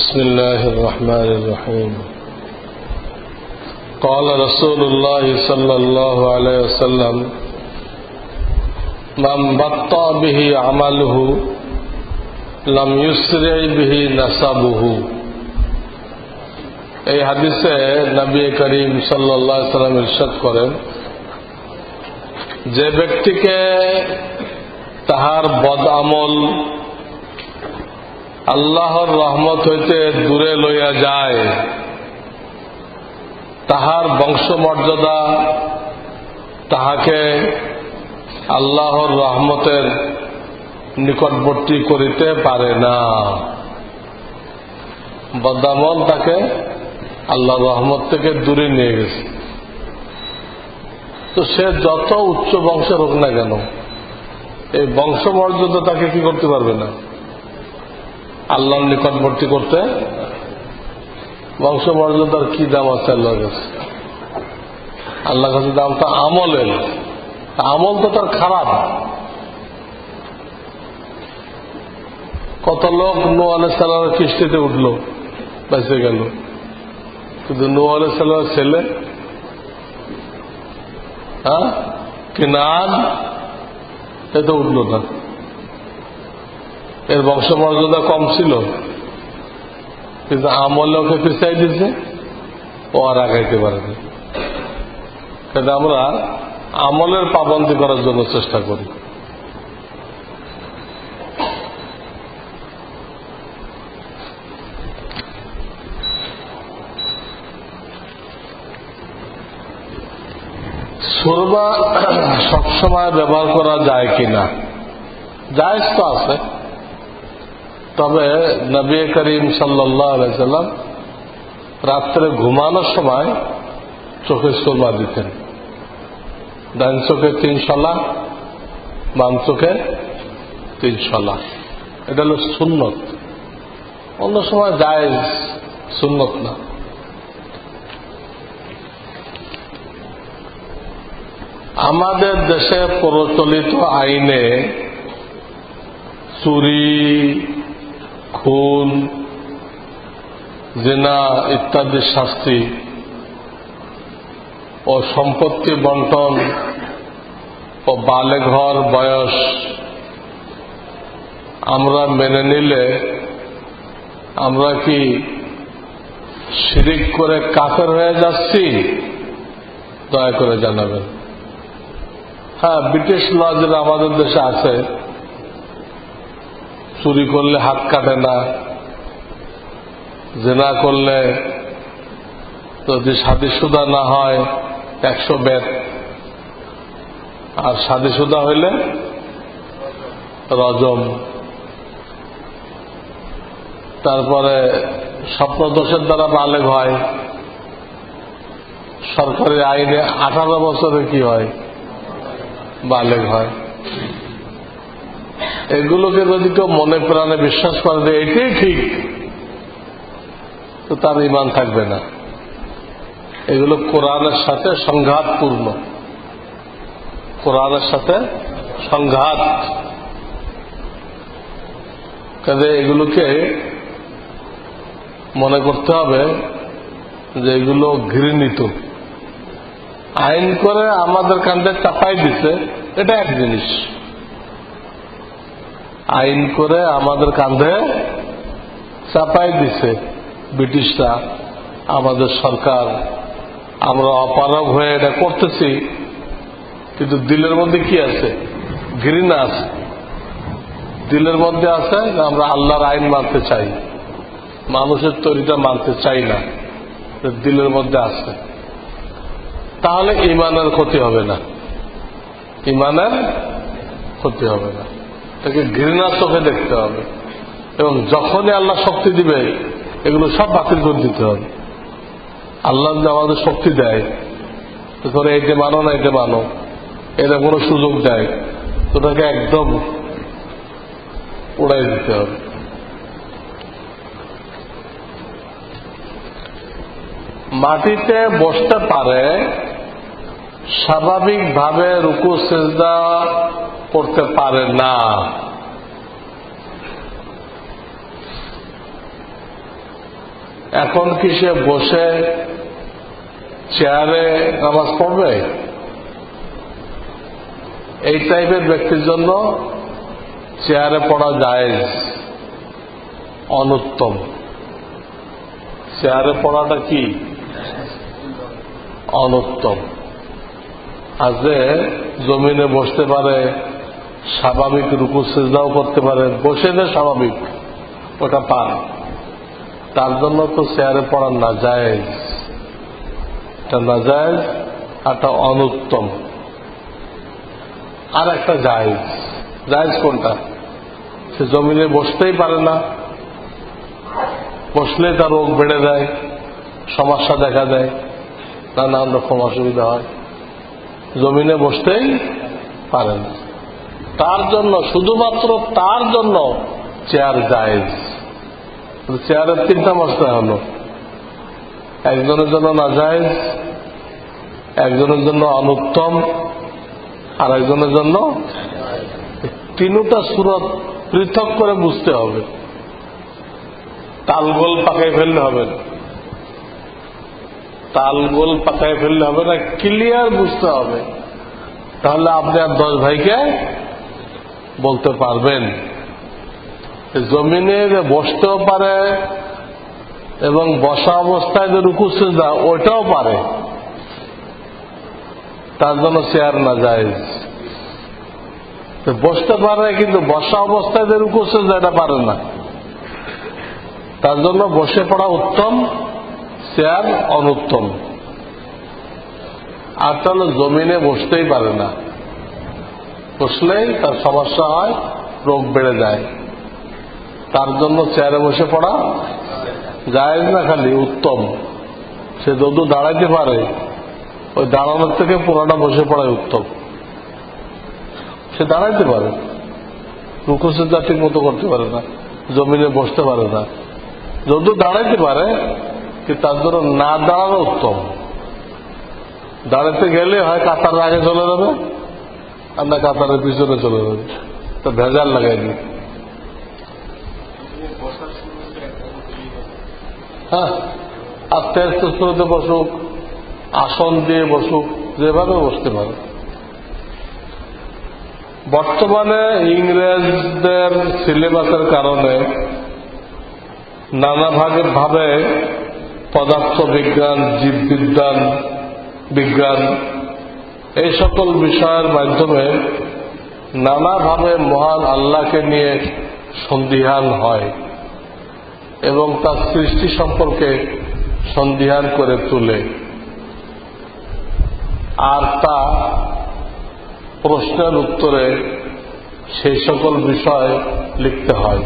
بسم الله الرحمن الرحيم قال رسول الله صلى الله عليه وسلم من بطأ به عمله لم يسرع به نسبه এই হাদিসে নবী করিম সাল্লাহ সাল্লাম ইরশাদ করেন যে ব্যক্তিকে তাহার বদ আমল আল্লাহর রহমত হইতে দূরে লইয়া যায়। তাহার বংশমর্যাদা, তাহাকে আল্লাহর রহমতের নিকটবর্তী করিতে পারে না। বদামল তাকে আল্লাহর রহমত থেকে দূরে নিয়ে গেছে। তো সে যত উচ্চ বংশের হোক না কেন, এই বংশমর্যাদা তাকে কি করতে পারবে না? আল্লাহর নিকটবর্তী করতে। বংশমর্যাদার কি দাম আছে আল্লাহর কাছে? আল্লাহর কাছে দাম তো আমলের। আমল তো তার খারাপ। কত লোক নো আলাই সাল্লামের কিস্তিতে উঠল, বেঁচে গেল। কিন্তু নো আলাই সাল্লামের ছেলে হ্যাঁ কিনান এ তো উঠল না। এর বংশমর্যাদা কম ছিল। কিন্তু আমলে ওকে পিছাই দিছে ও আর আগাইতে পারেনি কিন্তু আমরা আমলের পাবন্দি করার জন্য চেষ্টা করি। সুরমা সবসময় ব্যবহার করা যায় কিনা? জায়জ তো আছে। তবে নবী করিম সাল্লাম রাত্রে ঘুমানোর সময় চোখে সুরমা দিতেন। ডান চোখে তিন শলা বাম চোখে তিন শলা এটা হলো সুন্নত। অন্য সময় যায় সুন্নত না। আমাদের দেশে প্রচলিত আইনে চুরি খুন, জেনা ইত্যাদি শাস্তি ও সম্পত্তি বন্টন ও বালে ঘর বয়স আমরা মেনে নিলে আমরা কি শিরিক করে কাফের হয়ে যাচ্ছি? দয়া করে জানাবেন। হ্যাঁ ব্রিটিশ ল যেটা আমাদের দেশে আছে চুরি করলে হাত কাটে না, জেনা করলে যদি সাদিসুদা না হয় একশো বেত। আর সাদিসুদা হইলে রজম। তারপরে স্বপ্নদোষের দ্বারা বালেগ হয়। সরকারি আইনে আঠারো বছরে কি হয়? বালেগ হয়। এগুলোকে যদি কেউ মনে প্রাণে বিশ্বাস করে যে এটাই ঠিক, তো তার ইমান থাকবে না। এগুলো কোরআনের সাথে সংঘাতপূর্ণ। কোরআনের সাথে সংঘাত। কাজে এগুলোকে মনে করতে হবে যে এগুলো ঘৃণিত। আইন করে আমাদের কান্দে চাপাই দিছে, এটা এক জিনিস। আইন করে আমাদের কান্ধে চাপাই দিছে ব্রিটিশরা, আমাদের সরকার। আমরা অপারগ হয়ে এটা করতেছি, কিন্তু দিলের মধ্যে কি আছে? ঘৃণা আছে। দিলের মধ্যে আছে আমরা আল্লাহর আইন মানতে চাই। মানুষের তৈরিটা মানতে চাই না দিলের মধ্যে আছে। তাহলে ইমানের ক্ষতি হবে না। ইমানের ক্ষতি হবে না। তাকে ঘৃণা চোখে দেখতে হবে। এবং যখনই আল্লাহ শক্তি দিবে, এগুলো সব বাতিল করে দিতে হবে। আল্লাহ যে আমাদের শক্তি দেয়, তো ধরে এইটা মানো না এটা মানো এটা কোনো সুযোগ দেয়, তো তাকে একদম উড়াই দিতে হবে। মাটিতে বসতে পারে, স্বাভাবিকভাবে রুকু, সেজদা করতে পারে না। এখন কি সে বসে চেয়ারে নামাজ পড়বে? এই টাইপের ব্যক্তির জন্য চেয়ারে পড়া যায় অনুত্তম। চেয়ারে পড়াটা কি? অনুত্তম। যে জমিনে বসতে পারে স্বাভাবিক রুকু সেজদাও করতে পারে, বসে যে স্বাভাবিক, ওটা পান। তার জন্য তো চেয়ারে পড়া না যায় এটা না যায় একটা অনুত্তম। আর একটা জায়জ। জায়জ কোনটা? সে জমিনে বসতেই পারে না। বসলে তার রোগ বেড়ে যায়, সমস্যা দেখা দেয়, নানান রকম অসুবিধা হয়। জমিনে বসতেই পারে না। তার জন্য, শুধুমাত্র তার জন্য চেয়ার জায়েজ। চেয়ারের তিনটা মশলা হলো। একজনের জন্য না জায়েজ একজনের জন্য অনুত্তম, আর একজনের জন্য তিনটা সুরত পৃথক করে বুঝতে হবে। তালগোল পাকাই ফেললে হবে তালগোল পাকায় ফেললে হবে না ক্লিয়ার বুঝতে হবে। তাহলে আপনি আর দশ ভাইকে বলতে পারবেন। জমিনে যে বসতেও পারে এবং বসা অবস্থায় যে রুকু সেজদা, ওইটাও পারে। তার জন্য চেয়ার না যায় বসতে পারে কিন্তু বসা অবস্থায় যে রুকু সেজদা, এটা পারে না। তার জন্য বসে পড়া উত্তম চেয়ার অনুত্তম। আর তাহলে জমিনে বসতেই পারে না। বসলেই তার সমস্যা হয়, রোগ বেড়ে যায়। তার জন্য চেয়ারে বসে পড়া যায় না, খালি উত্তম। সে যদু দাঁড়াইতে পারে, ওই দাঁড়ানোর থেকে পুরোটা বসে উত্তম। সে দাঁড়াইতে পারে। রুকুসেজা ঠিক মতো করতে পারে না, জমিনে বসতে পারে না। যদু দাঁড়াইতে পারে কি তার জন্য না দাঁড়ানো উত্তম। দাঁড়াতে গেলে হয় কাতার আগে চলে যাবে। আর না কাতারের পিছনে চলে যাবে। তো ভেজাল লাগাই নি হ্যাঁ আস্তে আস্তে শুরুতে বসুক, আসন দিয়ে বসুক, যেভাবে বসতে পারে। বর্তমানে ইংরেজদের সিলেবাসের কারণে নানা ভাবে পদার্থ বিজ্ঞান জীববিজ্ঞান, বিজ্ঞান এই সকল বিষয়ের মাধ্যমে নানাভাবে মহান আল্লাহকে নিয়ে সন্দিহান হয় এবং তার সৃষ্টি সম্পর্কে সন্দিহান করে তোলে। আর তা প্রশ্নের উত্তরে সেই সকল বিষয় লিখতে হয়।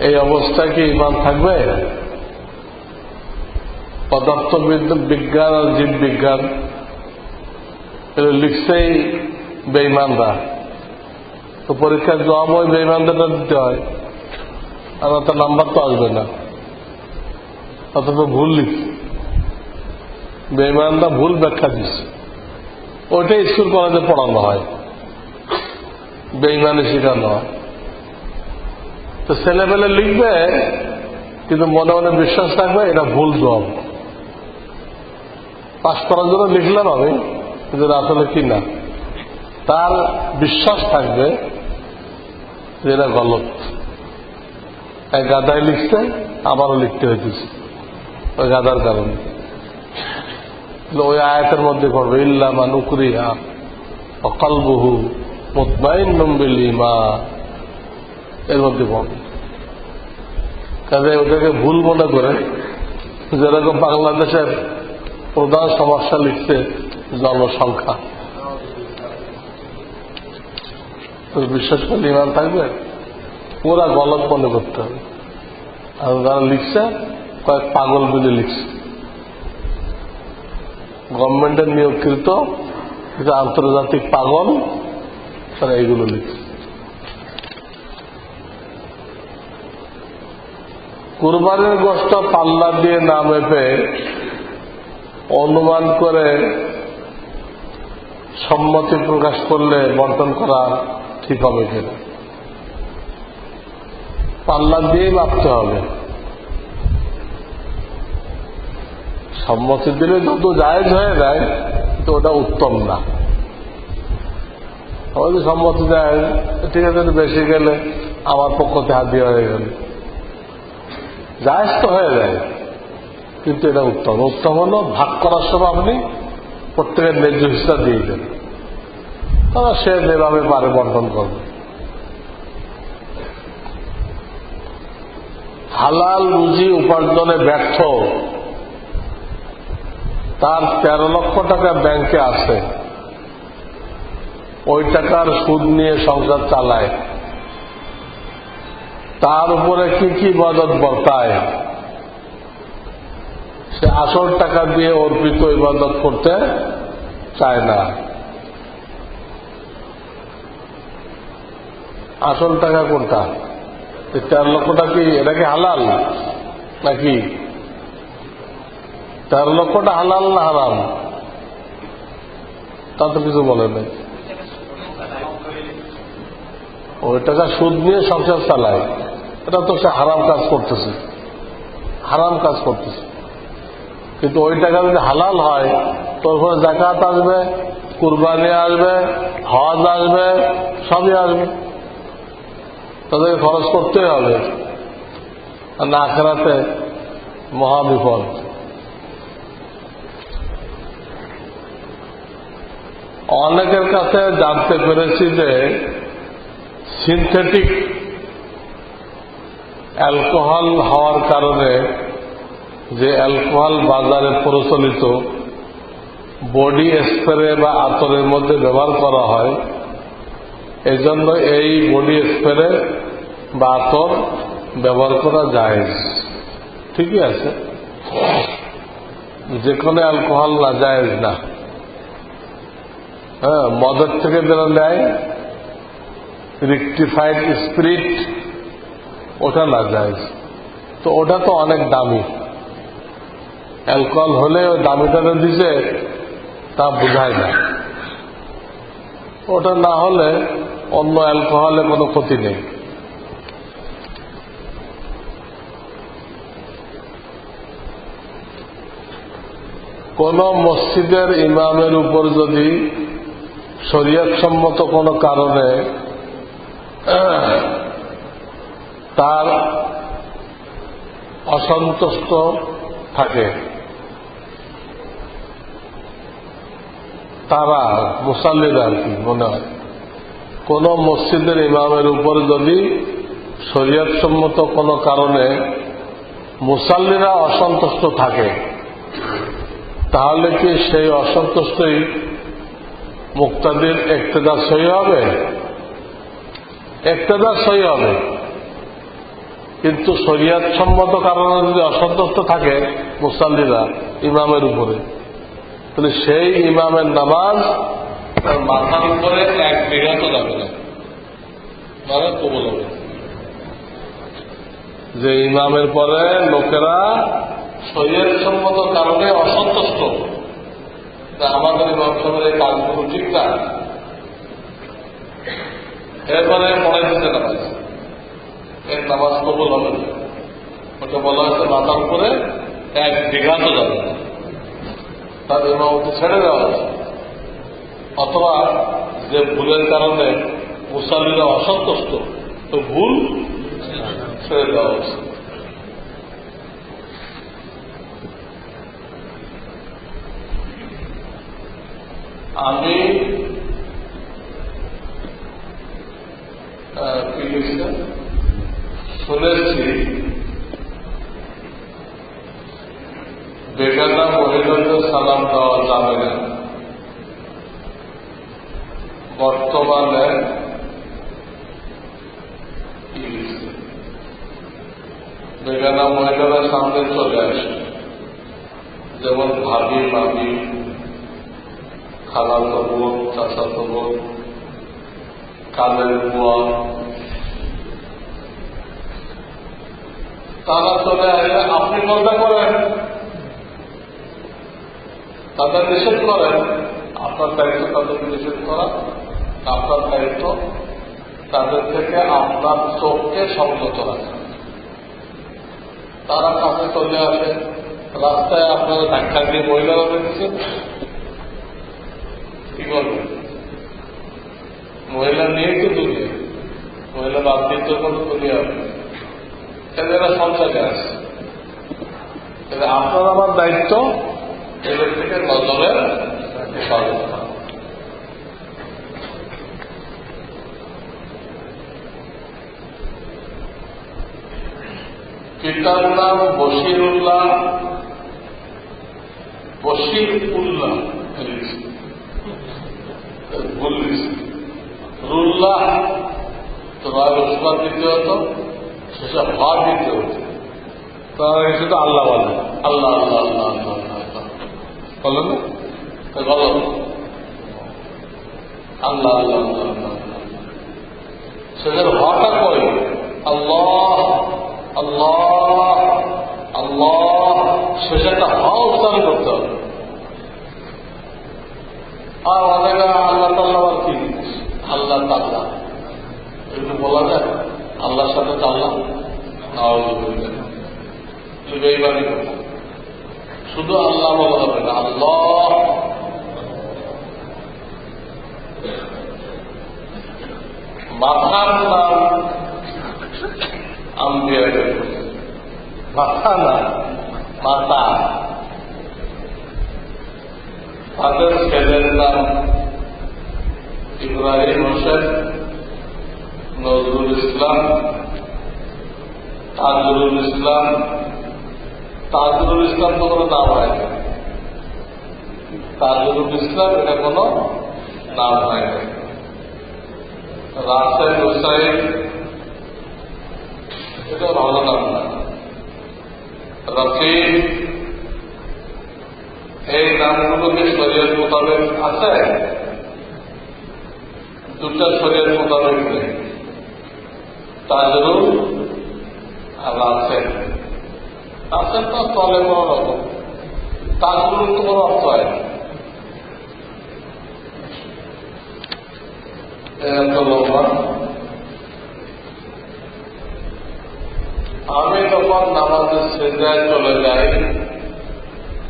এই অবস্থায় কি ইমান থাকবে? পদার্থ বিজ্ঞান আর জীব বিজ্ঞান লিখছেই বেইমানরা তো পরীক্ষার জবাব ওই বেইমানদেরটা দিতে হয়। আর তার নাম্বার তো আসবে না। অথচ ভুল লিখছে। বেইমানরা ভুল ব্যাখ্যা দিচ্ছে। ওইটাই স্কুল কলেজে পড়ানো হয়। বেইমানে শেখানো হয়। তো ছেলেবেলে লিখবে, কিন্তু মনে মনে বিশ্বাস রাখবে, এটা ভুল জবাব। পাশ করার জন্য লিখলাম আমি। কিন্তু আসলে কি না? তার বিশ্বাস থাকবে যে এটা গলত। এক গাদায় লিখছে, আবারও লিখতে হয়েছে ওই গাদার কারণে। ওই আয়াতের মধ্যে করবে ইল্লামা নুকরিহা অকলবহু মুতমাইন নম্বিল ইমা এর মধ্যে পড়বে। কাজে ওটাকে ভুল মনে করে যেরকম বাংলাদেশের প্রধান সমস্যা লিখছে জনসংখ্যা। বিশ্বাস করলে ইমান থাকবে? পুরা গলত মনে করতে হবে। আর যারা লিখছে, কয়েক পাগল বলে লিখছে। গভর্নমেন্টের নিয়োগকৃত কিছু আন্তর্জাতিক পাগল, তারা এইগুলো লিখছে। কুরবানির গোষ্ঠ পাল্লা দিয়ে না মেপে অনুমান করে সম্মতি প্রকাশ করলে বন্টন করা ঠিক হবে কিনা? পাল্লা দিয়েই মাপতে হবে। সম্মতি দিলে যত জায়েজ হয়ে যায় তো ওটা উত্তম না। যে সম্মতি দেয়, ঠিক আছে বেশি গেলে আমার পক্ষ পক্ষতে হাতিয়ে হয়ে গেল। জায়েজ তো হয়ে যায়, কিন্তু এটা উত্তম। উত্তম হলো ভাগ করার সময় আপনি প্রত্যেকের ন্যায্য হিসাব দিয়ে দেন। তারা সে যেভাবে পারে বন্টন করবে। হালাল রুজি উপার্জনে ব্যর্থ, তার তেরো লক্ষ টাকা ব্যাংকে আছে, ওই টাকার সুদ নিয়ে সংসার চালায়। তার উপরে কি কি মদত বর্তায়? সে আসল টাকা দিয়ে অর্পিত ইবাদত করতে চায় না। আসল টাকা কোনটা? এই তেরো লক্ষ টাকা কি? এটা কি হালাল নাকি? তেরো লক্ষটা হালাল না হারাম? তা তো কিছু বলে নেই। ওই টাকা সুদ নিয়ে সংসার চালায়, এটা তো সে হারাম কাজ করতেছে। হারাম কাজ করতেছে। কিন্তু ওই টাকা যদি হালাল হয়, তোর উপরে জাকাত আসবে, কুরবানি আসবে, হজ আসবে, সবই আসবে। তাদেরকে খরচ করতেই হবে। আর না খেলাতে মহাবিপদ অনেকের কাছে জানতে পেরেছি যে সিনথেটিক অ্যালকোহল হওয়ার কারণে যে অ্যালকোহল বাজারে প্রচলিত বডি স্প্রে বা আতরের মধ্যে ব্যবহার করা হয় এই জন্য এই বডি স্প্রে বা আতর ব্যবহার করা যায় ঠিকই আছে? যে কোনো অ্যালকোহল না যায় না। হ্যাঁ মদের থেকে যারা নেয়, রিক্টিফাইড স্পিরিট, ওটা না যায় তো ওটা তো অনেক দামি। অ্যালকোহল হলে ওই দামিটাকে দিছে, তা বোঝায় না। ওটা না হলে অন্য অ্যালকোহলে কোনো ক্ষতি নেই। কোন মসজিদের ইমামের উপর যদি শরীয়তসম্মত কোনো কারণে তার অসন্তুষ্ট থাকে তারা, মুসাল্লিরা আর কি, মনে হয়। কোন মসজিদের ইমামের উপর যদি শরীয়তসম্মত কোনো কারণে মুসাল্লিরা অসন্তুষ্ট থাকে, তাহলে কি সেই অসন্তুষ্টই মুক্তাদির একতেদার সই হবে? একতেদার সই হবে। কিন্তু শরিয়াত সম্মত কারণে যদি অসন্তুষ্ট থাকে মুসাল্লিরা ইমামের উপরে তাহলে সেই ইমামের নামাজ তার মাথার উপরে এক বিঘা তো যাবে না। মানে কবল হবে। যে ইমামের পরে লোকেরা শরীর সম্মত কারণে অসন্তুষ্ট। আমাদের ইমাম এই কাজগুলো ঠিক না। এরপরে পরে দিতে নামাজ। এর নামাজ কবল হবে ওটা বলা হয়েছে মাথার উপরে এক বিঘা তো যাবে না তার ইমামতি ছেড়ে দেওয়া হয়েছে। অথবা যে ভুলের কারণে মুসাল্লিরা অসন্তুষ্ট, তো ভুল ছেড়ে দেওয়া হয়েছে। আমি শুনেছি, বেগানা মহিলাদের সালাম দেওয়া যাবে না। বর্তমানে বেগানা মহিলারা সামনে চলে আসে। যেমন ভাবি ভাবি খালাতো বোন চাচাতো বোন কালের বুয়া। তারা চলে আসলে আপনি কোনটা করেন। তাদের নিষেধ করেন আপনার দায়িত্ব তাদেরকে নিষেধ করা আপনার দায়িত্ব, তাদের থেকে আপনার চোখকে সংযত রাখা। তারা কাছে চলে আসে, রাস্তায় আপনারা ধাক্কা দিয়ে মহিলারা দেখছেন। কি বলবেন মহিলা নিয়ে তো দুনিয়া? মহিলা বাদ দিতে কোনো দুনিয়া। এরা সংসারে আসে আপনার আমার দায়িত্ব এদের থেকে নজরে হেফাজত করা। পিতার নাম বশিরুল্লাহ বশির উল্লাহ রুল্লাহ তো রায় ওসমান দিতে হতো সেটা হওয়া দিতে হতো তারা শুধু আল্লাহ আল্লাহ আল্লাহ আল্লাহ আল্লাহ। বলো না? বলো আল্লাহ আল্লাহ সেটার হওয়াটা কই আল্লাহ আল্লাহ আল্লাহ সেটা হওয়া উচ্চারণ করতে হবে। আর অনেকে আল্লাহ তাল্লাহ আর কি আল্লাহ তাল্লাহ এগুলো বলা যায়, আল্লাহর সাথে তাল্লাহ বেইমানি কথা শুধু আল্লাহ বলা হবে না, আল্লাহ। মাথার নাম আম্বিয়া মাথা না মাতা তাদের ছেলের নাম ইব্রাহিম হোসেন নজরুল ইসলাম, তাজরুল ইসলাম তাজরুল ইসলাম তো কোনো নাম হয় না। তাজরুল ইসলাম এটা কোনো নাম হয় না। রাসেল হুসাইন, এটা ভালো নাম না। রফিক, এই নামগুলোকে শরীর মোতাবেক আছে? দুটা শরীর মোতাবেক নেই। তাজরুল আর রাসেল রাসেল তো তলে কোন রকম তাজরুল তো কোনো অর্থ হয়। এত লম্বা আমি যখন নামাজের সেজায় চলে যাই,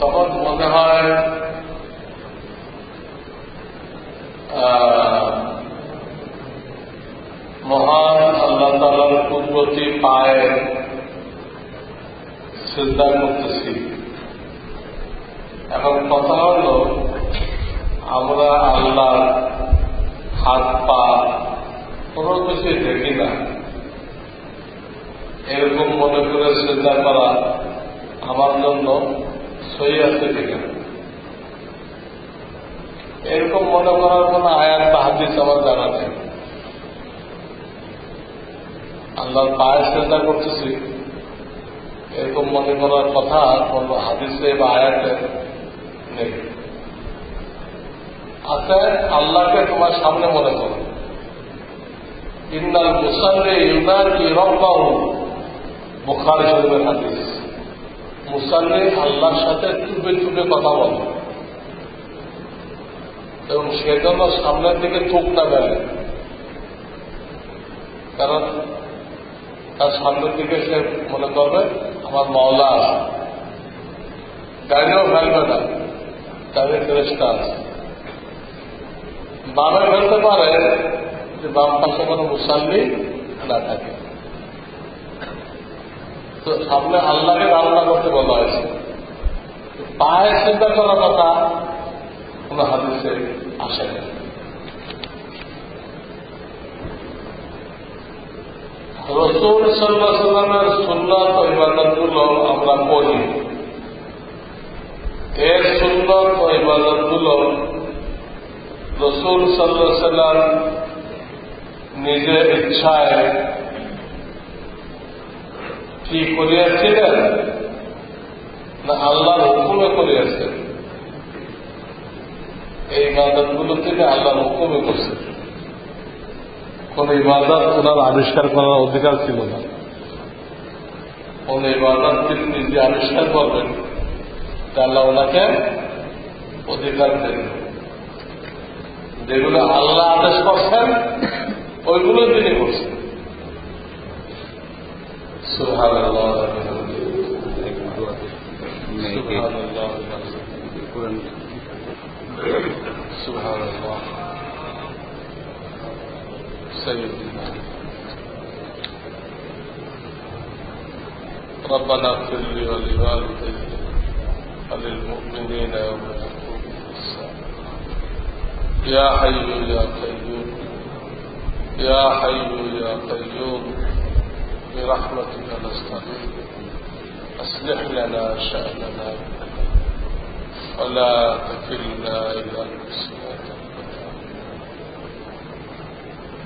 তখন মনে হয় মহান আল্লাহ তালার কুদরতি পায়ে চিন্তা করতেছি এখন কথা হল, আমরা আল্লাহ হাত পা কোনো কিছু দেখি না। এরকম মনে করে চিন্তা করা আমার জন্য সই আছে কিনা? এরকম মনে করার কোন আয়াত বা হাদিস আমার জানা নেই। আল্লাহর পায়ে চিন্তা করতেছি। এরকম মনে করার কথা কোন হাদিসে বা আয়াতে নেই। আছে আল্লাহকে তোমার সামনে মনে করো। ইন্দাল মুসাল্লে ইউদার ইরব্বাহু বুখার শরীফের হাদিস। মুসাল্লি আল্লাহর সাথে চুপে চুপে কথা বলে। এবং সেজন্য সামনের দিকে চোখ না গেলে কারণ তার সামনের দিকে সে মনে করবে আমার মাওলা আছে গাড়িও ফেলবে না গাড়ির ফেরেস্তা আছে বামে ফেলতে পারে যে বাম পাশে কোনো মুসাল্লি না থাকে। তো সামনে আল্লাহকে ধারণা করতে বলা হয়েছে। পায়ে চিন্তা করার কথা কোনো হাদিসে আসে না। রসুল সাল্লাহ সাল্লামের সুন্নত ইবাদতগুলো আমরা পড়ি এর সুন্নত ও ইবাদতগুলো রসুল সাল্লাহ সাল্লাম নিজের ইচ্ছায় কি করিয়াছিলেন না আল্লাহর হুকুমে করিয়াছেন এই ইবাদতগুলো থেকে আল্লাহর হুকুমে করছেন। কোন ইবাদত ওনার আবিষ্কার করার অধিকার ছিল না। কোন ইবাদত তিনি নিজে আবিষ্কার করবেন তাহলে ওনাকে অধিকার দেন। যেগুলো আল্লাহ আদেশ করছেন, ওইগুলো তিনি করছেন। সুবহানাল্লাহ। سيدنا ربنا اغفر لي ولوالدي وللمؤمنين يوم يقوم الحساب. يا حي يا قيوم. يا حي يا قيوم. برحمتك نستغيث. أصلح لنا شأننا. ولا تكلنا إلى أنفسنا